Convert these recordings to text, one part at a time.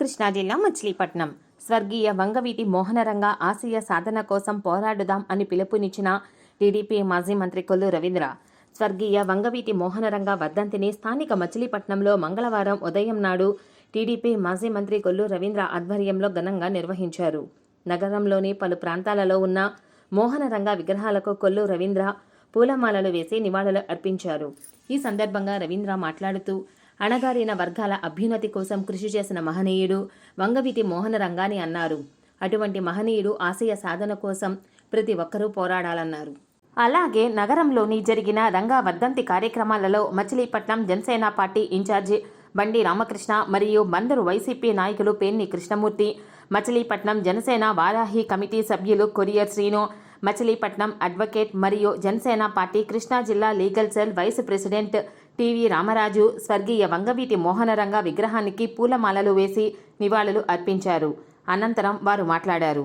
కృష్ణా జిల్లా మచిలీపట్నం. స్వర్గీయ వంగవీటి మోహనరంగ ఆశయ సాధన కోసం పోరాడుదాం అని పిలుపునిచ్చిన టీడీపీ మాజీ మంత్రి కొల్లు రవీంద్ర. స్వర్గీయ వంగవీటి మోహనరంగ వర్ధంతిని స్థానిక మచిలీపట్నంలో మంగళవారం ఉదయం నాడు టీడీపీ మాజీ మంత్రి కొల్లు రవీంద్ర ఆధ్వర్యంలో ఘనంగా నిర్వహించారు. నగరంలోని పలు ప్రాంతాలలో ఉన్న మోహనరంగ విగ్రహాలకు కొల్లు రవీంద్ర పూలమాలలు వేసి నివాళులు అర్పించారు. ఈ సందర్భంగా రవీంద్ర మాట్లాడుతూ అణగారిన వర్గాల అభ్యున్నతి కోసం కృషి చేసిన మహనీయుడు వంగవీటి మోహన రంగాని అన్నారు. అటువంటి మహనీయుడు ఆశయ సాధన కోసం ప్రతి ఒక్కరూ పోరాడాలన్నారు. అలాగే నగరంలోని జరిగిన రంగా వర్ధంతి కార్యక్రమాలలో మచిలీపట్నం జనసేన పార్టీ ఇన్ఛార్జి బండి రామకృష్ణ మరియు బందరు వైసీపీ నాయకులు పేర్ని కృష్ణమూర్తి మచిలీపట్నం జనసేన వారాహి కమిటీ సభ్యులు కొరియర్ శ్రీను మచిలీపట్నం అడ్వకేట్ మరియు జనసేన పార్టీ కృష్ణా జిల్లా legal cell vice president TV Ramaraju స్వర్గీయ వంగవీటి మోహనరంగ విగ్రహానికి పూలమాలలు వేసి నివాళులు అర్పించారు. అనంతరం వారు మాట్లాడారు.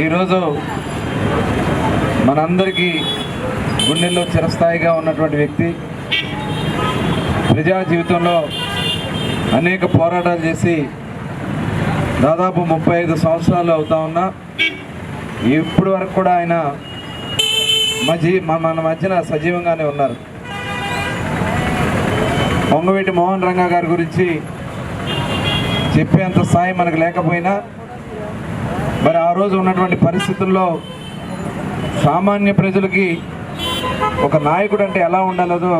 ఈరోజు మనందరికీ గుండెల్లో చిరస్థాయిగా ఉన్నటువంటి వ్యక్తి ప్రజా జీవితంలో అనేక పోరాటాలు చేసి దాదాపు ముప్పై ఐదు సంవత్సరాలు అవుతా ఉన్నా ఇప్పటి వరకు కూడా ఆయన మజీ మన మన మధ్యన సజీవంగానే ఉన్నారు. పొంగవేటి మోహన్ రంగా గారి గురించి చెప్పేంత స్థాయి మనకు లేకపోయినా మరి ఆ రోజు ఉన్నటువంటి పరిస్థితుల్లో సామాన్య ప్రజలకి ఒక నాయకుడు అంటే ఎలా ఉండాలదో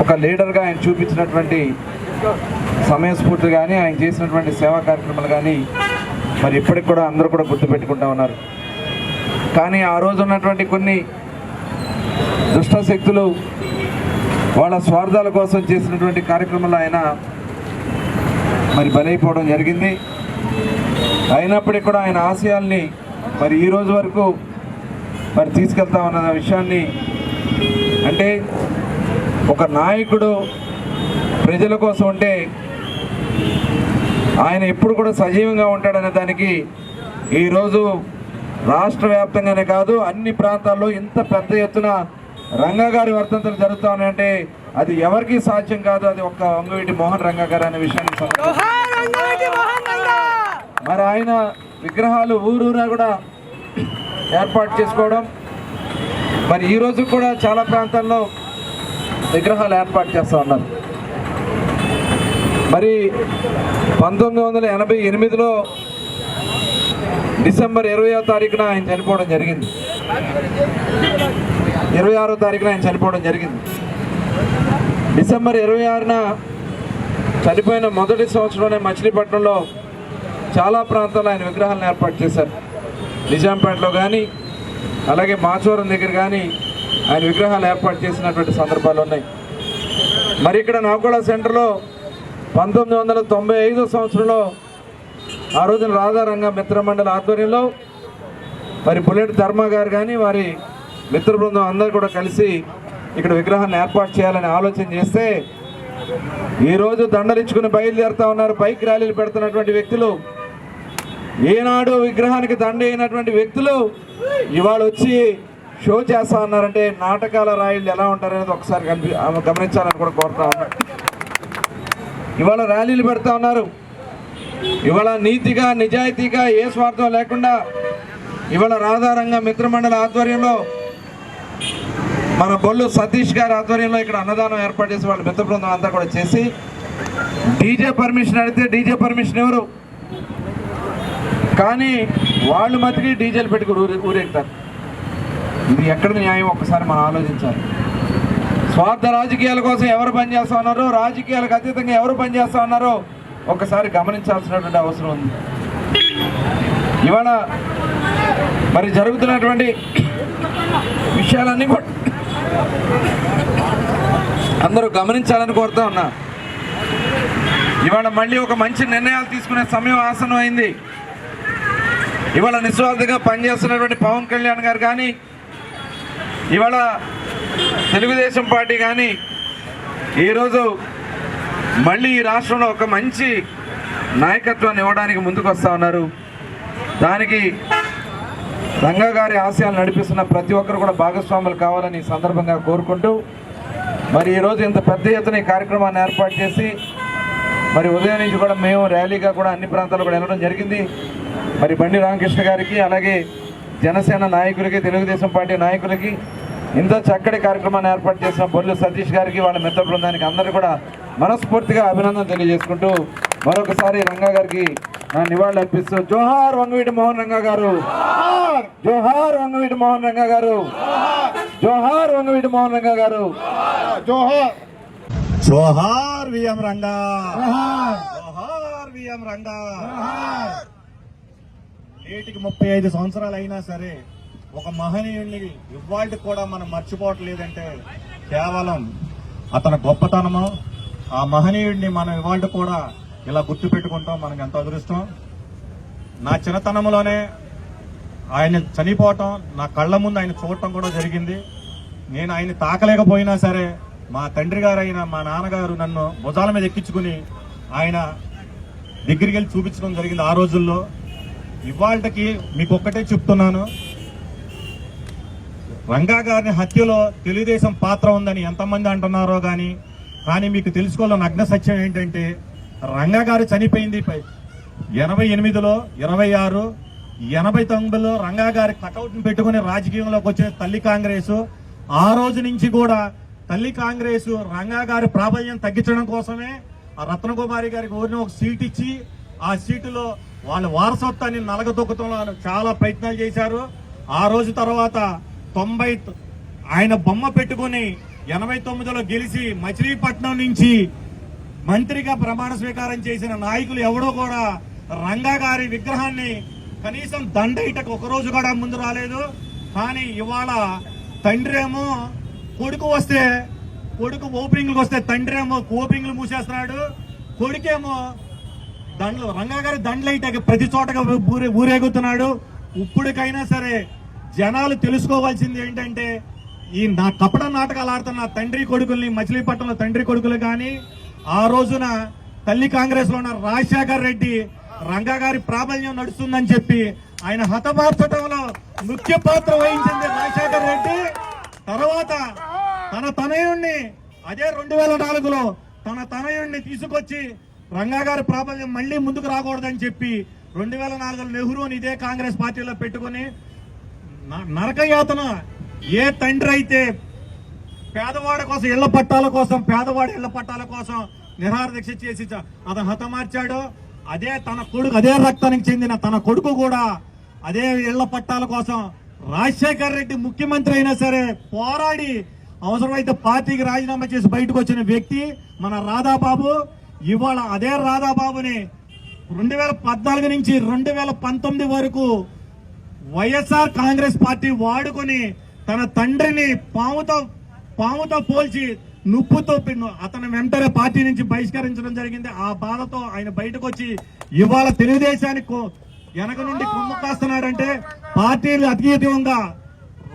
ఒక లీడర్గా ఆయన చూపించినటువంటి సమయస్ఫూర్తి కానీ ఆయన చేసినటువంటి సేవా కార్యక్రమాలు కానీ మరి ఇప్పటికి కూడా అందరూ కూడా గుర్తుపెట్టుకుంటా ఉన్నారు. కానీ ఆ రోజు ఉన్నటువంటి కొన్ని దుష్ట శక్తులు వాళ్ళ స్వార్థాల కోసం చేసినటువంటి కార్యక్రమాలు ఆయన మరి బలైపోవడం జరిగింది. అయినప్పటికీ కూడా ఆయన ఆశయాల్ని మరి ఈ రోజు వరకు మరి తీసుకెళ్తా ఉన్న విషయాన్ని అంటే ఒక నాయకుడు ప్రజల కోసం ఉంటే ఆయన ఎప్పుడు కూడా సజీవంగా ఉంటాడనే దానికి ఈరోజు రాష్ట్ర వ్యాప్తంగానే కాదు అన్ని ప్రాంతాల్లో ఇంత పెద్ద ఎత్తున రంగగారి గారి వర్ధంతులు ఉన్నాయంటే అది ఎవరికీ సాధ్యం కాదు అది ఒక్క వంగవీటి మోహన్ రంగగారు అనే విషయాన్ని మరి ఆయన విగ్రహాలు ఊరూరా కూడా ఏర్పాటు చేసుకోవడం మరి ఈరోజు కూడా చాలా ప్రాంతాల్లో విగ్రహాలు ఏర్పాటు చేస్తూ ఉన్నారు. మరి పంతొమ్మిది వందల ఎనభై ఎనిమిదిలో డిసెంబర్ ఇరవయో తారీఖున ఆయన చనిపోవడం జరిగింది. ఇరవై ఆరో తారీఖున ఆయన చనిపోవడం జరిగింది. డిసెంబర్ ఇరవై ఆరున చనిపోయిన మొదటి సంవత్సరంలోనే మచిలీపట్నంలో చాలా ప్రాంతాల్లో ఆయన విగ్రహాలను ఏర్పాటు చేశారు. నిజాంపేటలో కానీ అలాగే మాచవరం దగ్గర కానీ ఆయన విగ్రహాలు ఏర్పాటు చేసినటువంటి సందర్భాలు ఉన్నాయి. మరి ఇక్కడ నౌకోళ సెంటర్లో పంతొమ్మిది వందల తొంభై ఐదో సంవత్సరంలో ఆ రోజున రాధారంగ మిత్రమండలి ఆధ్వర్యంలో మరి బుల్లెట్ ధర్మ గారు కానీ వారి మిత్ర బృందం అందరూ కూడా కలిసి ఇక్కడ విగ్రహాన్ని ఏర్పాటు చేయాలని ఆలోచన చేస్తే ఈరోజు దండలించుకుని బయలుదేరుతా ఉన్నారు. బైక్ ర్యాలీలు పెడుతున్నటువంటి వ్యక్తులు ఏనాడు విగ్రహానికి దండ అయినటువంటి వ్యక్తులు ఇవాళ వచ్చి షో చేస్తా ఉన్నారంటే నాటకాల రాయిలు ఎలా ఉంటారనేది ఒకసారి కనిపి గమనించాలని కూడా కోరుతా ఉన్నా. ఇవాళ ర్యాలీలు పెడతా ఉన్నారు. ఇవాళ నీతిగా నిజాయితీగా ఏ స్వార్థం లేకుండా ఇవాళ రాధారంగ మిత్రమండలి ఆధ్వర్యంలో మన బొల్లు సతీష్ గారి ఆధ్వర్యంలో ఇక్కడ అన్నదానం ఏర్పాటు చేసి వాళ్ళ మిత్ర బృందం అంతా కూడా చేసి డీజే పర్మిషన్ అడిగితే డీజే పర్మిషన్ ఎవరు? కానీ వాళ్ళు మతికి డీజిల్ పెట్టుకుని ఊరే ఊరేగుతారు. ఇది ఎక్కడ న్యాయం? ఒక్కసారి మనం ఆలోచించాలి. స్వార్థ రాజకీయాల కోసం ఎవరు పనిచేస్తా ఉన్నారో రాజకీయాలకు అతీతంగా ఎవరు పనిచేస్తా ఉన్నారో ఒక్కసారి గమనించాల్సినటువంటి అవసరం ఉంది. ఇవాళ మరి జరుగుతున్నటువంటి విషయాలన్నీ కూడా అందరూ గమనించాలని కోరుతా ఉన్నా. ఇవాళ మళ్ళీ ఒక మంచి నిర్ణయాలు తీసుకునే సమయం ఆసనం అయింది ఇవాళ నిస్వార్థంగా పనిచేస్తున్నటువంటి పవన్ కళ్యాణ్ గారు కానీ ఇవాళ తెలుగుదేశం పార్టీ కానీ ఈరోజు మళ్ళీ ఈ రాష్ట్రంలో ఒక మంచి నాయకత్వాన్ని ఇవ్వడానికి ముందుకు వస్తూ ఉన్నారు. దానికి రంగా గారి ఆశయాలు నడిపిస్తున్న ప్రతి ఒక్కరు కూడా భాగస్వాములు కావాలని ఈ సందర్భంగా కోరుకుంటూ మరి ఈరోజు ఇంత పెద్ద ఎత్తున ఈ కార్యక్రమాన్ని ఏర్పాటు చేసి మరి ఉదయం నుంచి కూడా మేము ర్యాలీగా కూడా అన్ని ప్రాంతాలు కూడా వెళ్ళడం జరిగింది. మరి బండి రామకృష్ణ గారికి అలాగే జనసేన నాయకులకి తెలుగుదేశం పార్టీ నాయకులకి ఇంత చక్కటి కార్యక్రమాన్ని ఏర్పాటు చేసిన బొల్లు సతీష్ గారికి వాళ్ళ మిత్ర బృందానికి అందరూ కూడా మనస్ఫూర్తిగా అభినందన తెలియజేసుకుంటూ మరొకసారి రంగా గారికి నా నివాళులు అర్పిస్తూ జోహార్ వంగవీటి మోహన్ రంగా గారు. జోహార్ వంగవీటి మోహన్ రంగా గారు. జోహార్ వంగవీటి మోహన్ రంగా గారు. జోహార్. జోహార్ విఎం రంగా. జోహార్. విఎం రంగా. నేటికి ముప్పై ఐదు సంవత్సరాలు అయినా సరే ఒక మహనీయుడిని ఇవాళ కూడా మనం మర్చిపోవట్లేదంటే కేవలం అతని గొప్పతనము ఆ మహనీయుడిని మనం ఇవాళ కూడా ఇలా గుర్తు పెట్టుకుంటాం. మనకు ఎంత అదృష్టం. నా చిన్నతనంలోనే ఆయన చనిపోవటం నా కళ్ళ ముందు ఆయన చూడటం కూడా జరిగింది. నేను ఆయన తాకలేకపోయినా సరే మా తండ్రి గారైన మా నాన్నగారు నన్ను భుజాల మీద ఎక్కించుకుని ఆయన దగ్గరికి వెళ్ళి చూపించడం జరిగింది ఆ రోజుల్లో. ఇవాళకి మీకు ఒక్కటే చెప్తున్నాను. రంగా గారిని హత్యలో తెలుగుదేశం పాత్ర ఉందని ఎంతమంది అంటున్నారో కానీ కానీ మీకు తెలుసుకోవాలని అగ్న సత్యం ఏంటంటే రంగా గారు చనిపోయింది పై- ఎనభై ఎనిమిదిలో ఇరవై ఆరు ఎనభై తొమ్మిదిలో రంగా గారి కటౌట్ని పెట్టుకుని రాజకీయంలోకి వచ్చిన తల్లి కాంగ్రెస్ ఆ రోజు నుంచి కూడా తల్లి కాంగ్రెస్ రంగా గారి ప్రాబల్యం తగ్గించడం కోసమే ఆ రత్నకుమారి గారికి ఊరిని ఒక సీట్ ఇచ్చి ఆ సీటులో వాళ్ళ వారసత్వాన్ని నలగదొక్కతంలో చాలా ప్రయత్నాలు చేశారు. ఆ రోజు తర్వాత తొంభై ఆయన బొమ్మ పెట్టుకుని ఎనభై తొమ్మిదిలో గెలిచి మచిలీపట్నం నుంచి మంత్రిగా ప్రమాణ స్వీకారం చేసిన నాయకులు ఎవడో కూడా రంగా గారి విగ్రహాన్ని కనీసం దండ ఇటకు ఒక రోజు కూడా ముందు రాలేదు. కానీ ఇవాళ తండ్రి ఏమో కొడుకు వస్తే కొడుకు ఓపెనింగ్లకు వస్తే తండ్రి ఏమో ఓపెనింగ్లు మూసేస్తున్నాడు. కొడుకేమో దండలు రంగా గారి దండలైటకి ప్రతి చోటగా ఊరే ఊరేగుతున్నాడు. ఇప్పటికైనా సరే జనాలు తెలుసుకోవాల్సింది ఏంటంటే ఈ నా కపట నాటకాలు ఆడుతున్న తండ్రి కొడుకుల్ని మచిలీపట్నంలో తండ్రి కొడుకులు కానీ ఆ రోజున తల్లి కాంగ్రెస్లో ఉన్న రాజశేఖర్ రెడ్డి రంగా గారి ప్రాబల్యం నడుస్తుందని చెప్పి ఆయన హతమార్చడంలో ముఖ్య పాత్ర వహించింది రాజశేఖర్ రెడ్డి. తర్వాత తన తనయుణ్ణి అదే రెండు వేల నాలుగులో తన తనయుణ్ణి తీసుకొచ్చి రంగా గారి ప్రాబల్యం మళ్ళీ ముందుకు రాకూడదని చెప్పి రెండు వేల నాలుగులో నెహ్రూని ఇదే కాంగ్రెస్ పార్టీలో పెట్టుకుని నరకయాతన ఏ తండ్రి అయితే పేదవాడి కోసం ఇళ్ళ పట్టాల కోసం పేదవాడి ఇళ్ళ పట్టాల కోసం నిరాహార దీక్ష చేసి అతను హతమార్చాడు అదే తన కొడుకు అదే రక్తానికి చెందిన తన కొడుకు కూడా అదే ఇళ్ళ పట్టాల కోసం రాజశేఖర్ రెడ్డి ముఖ్యమంత్రి అయినా సరే పోరాడి అవసరమైతే పార్టీకి రాజీనామా చేసి బయటకు వచ్చిన వ్యక్తి మన రాధాబాబు. ఇవాళ అదే రాధాబాబుని రెండు వేల పద్నాలుగు నుంచి రెండు వేల పంతొమ్మిది వరకు వైఎస్ఆర్ కాంగ్రెస్ పార్టీ వాడుకొని తన తండ్రిని పాముతో పాముతో పోల్చి నుప్పుతో పిన్ను అతను వెంటనే పార్టీ నుంచి బహిష్కరించడం జరిగింది. ఆ బాధతో ఆయన బయటకు వచ్చి ఇవాళ తెలుగుదేశానికి వెనక నుండి కొమ్ము కాస్తున్నాడంటే పార్టీలు అతీతంగా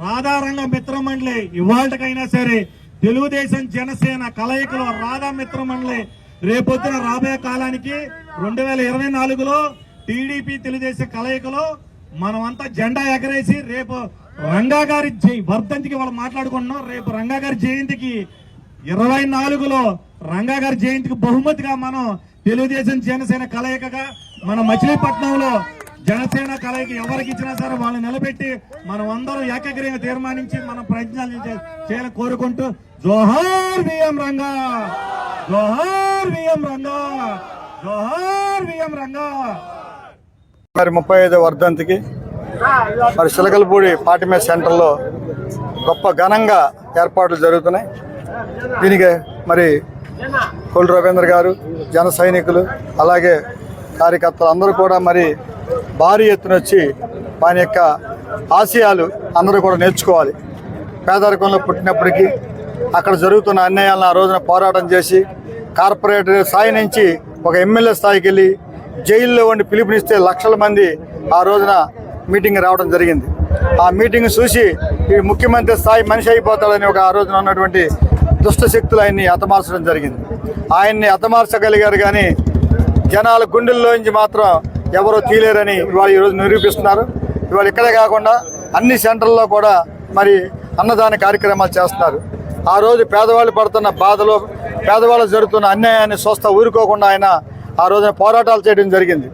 రాధారంగ మిత్ర మండలి ఇవాళకైనా సరే తెలుగుదేశం జనసేన కలయికలో రాధా మిత్ర మండలి రేపొద్దున రాబోయే కాలానికి రెండు వేల ఇరవై నాలుగులో టీడీపీ తెలుగుదేశం కలయికలో మనమంతా జెండా ఎగరేసి రేపు రంగా గారి జై- వర్ధంతికి వాళ్ళు మాట్లాడుకుంటున్నాం. రేపు రంగా గారి జయంతికి ఇరవై నాలుగులో రంగా గారి జయంతికి బహుమతిగా మనం తెలుగుదేశం జనసేన కలయికగా మన మచిలీపట్నంలో జనసేన కలయిక ఎవరికి ఇచ్చినా సరే వాళ్ళని నిలబెట్టి మనం అందరం ఏకగ్రీవంగా తీర్మానించి మనం ప్రయత్నాలు చేయాలని కోరుకుంటూ జోహార్ విఎం రంగా! మరి ముప్పై ఐదో వర్ధంతికి మరి చిలకలపూడి పాటిమే సెంటర్లో గొప్ప ఘనంగా ఏర్పాట్లు జరుగుతున్నాయి. దీనికి మరి కొల్లు రవీంద్ర గారు జన సైనికులు అలాగే కార్యకర్తలు అందరూ కూడా మరి భారీ ఎత్తున వచ్చి వాని యొక్క ఆశయాలు అందరూ కూడా నేర్చుకోవాలి. పేదరికంలో పుట్టినప్పటికీ అక్కడ జరుగుతున్న అన్యాయాలను ఆ రోజున పోరాటం చేసి కార్పొరేటర్ స్థాయి నుంచి ఒక ఎమ్మెల్యే స్థాయికి వెళ్ళి జైల్లో ఉండి పిలుపునిస్తే లక్షల మంది ఆ రోజున మీటింగ్ రావడం జరిగింది. ఆ మీటింగ్ చూసి ఈ ముఖ్యమంత్రి స్థాయి మనిషి అయిపోతాడని ఒక ఆ రోజున ఉన్నటువంటి దుష్ట శక్తులు ఆయన్ని హతమార్చడం జరిగింది. ఆయన్ని హతమార్చగలిగారు కానీ జనాల గుండెల్లోంచి మాత్రం ఎవరో తీలేరని ఇవాళ ఈరోజు నిరూపిస్తున్నారు. ఇవాళ ఇక్కడే కాకుండా అన్ని సెంటర్లో కూడా మరి అన్నదాన కార్యక్రమాలు చేస్తున్నారు. ఆ రోజు పేదవాళ్ళు పడుతున్న బాధలో పేదవాళ్ళు జరుగుతున్న అన్యాయాన్ని చూస్తా ఊరుకోకుండా ఆయన ఆ రోజున పోరాటాలు చేయడం జరిగింది.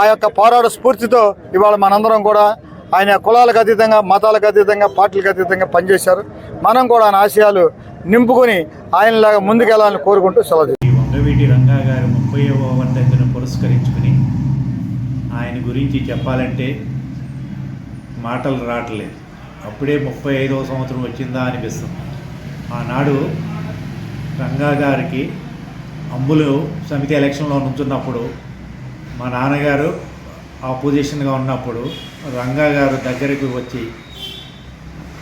ఆ యొక్క పోరాట స్ఫూర్తితో ఇవాళ మనందరం కూడా ఆయన కులాలకు అతీతంగా మతాలకు అతీతంగా పార్టీలకు అతీతంగా పనిచేశారు. మనం కూడా ఆయన ఆశయాలు నింపుకొని ఆయనలాగా ముందుకెళ్ళాలని కోరుకుంటూ సెలవు వంగవీటి రంగా గారి ముప్పైవ వర్ధంతిని పురస్కరించుకుని ఆయన గురించి చెప్పాలంటే మాటలు రావట్లేదు. అప్పుడే ముప్పై ఐదవ సంవత్సరం వచ్చిందా అనిపిస్తుంది. ఆనాడు రంగా గారికి అంబులు సమితి ఎలక్షన్లో నుంచున్నప్పుడు మా నాన్నగారు ఆపోజిషన్గా ఉన్నప్పుడు రంగా గారు దగ్గరికి వచ్చి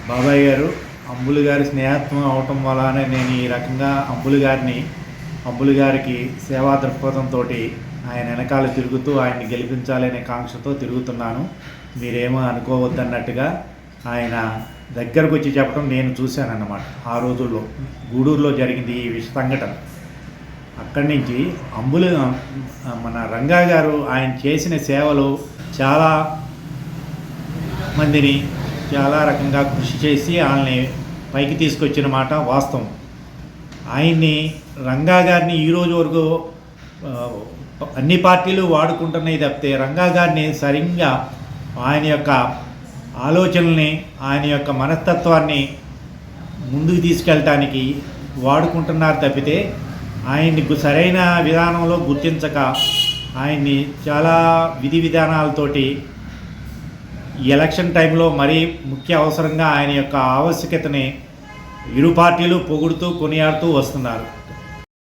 బాబాయ్ గారు అంబులు గారి స్నేహత్వం అవటం వలన నేను ఈ రకంగా అంబులు గారిని అంబులు గారికి సేవా దృక్పథంతో ఆయన వెనకాల తిరుగుతూ ఆయన్ని గెలిపించాలనే కాంక్షతో తిరుగుతున్నాను. మీరేమో అనుకోవద్దన్నట్టుగా ఆయన దగ్గరకు వచ్చి చెప్పడం నేను చూశానన్నమాట. ఆ రోజుల్లో గూడూరులో జరిగింది ఈ విష సంఘటన. అక్కడి నుంచి అంబులు మన రంగా గారు ఆయన చేసిన సేవలు చాలా మందిని చాలా రకంగా కృషి చేసి వాళ్ళని పైకి తీసుకొచ్చిన మాట వాస్తవం. ఆయన్ని రంగా గారిని ఈరోజు వరకు అన్ని పార్టీలు వాడుకుంటున్నాయి తప్పితే రంగా గారిని సరిగ్గా ఆయన యొక్క ఆలోచనల్ని ఆయన యొక్క మనస్తత్వాన్ని ముందుకు తీసుకెళ్ళటానికి వాడుకుంటున్నారు తప్పితే ఆయన్ని సరైన విధానంలో గుర్తించక ఆయన్ని చాలా విధి విధానాలతోటి ఎలక్షన్ టైంలో మరీ ముఖ్య అవసరంగా ఆయన యొక్క ఆవశ్యకతని ఇరు పార్టీలు పొగుడుతూ కొనియాడుతూ వస్తున్నారు.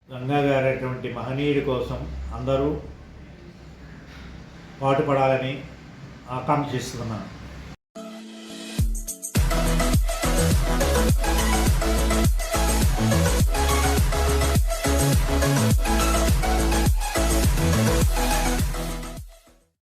గంగా గారటువంటి మహనీయుడి కోసం అందరూ పాటుపడాలని ఆకాంక్షిస్తున్నాను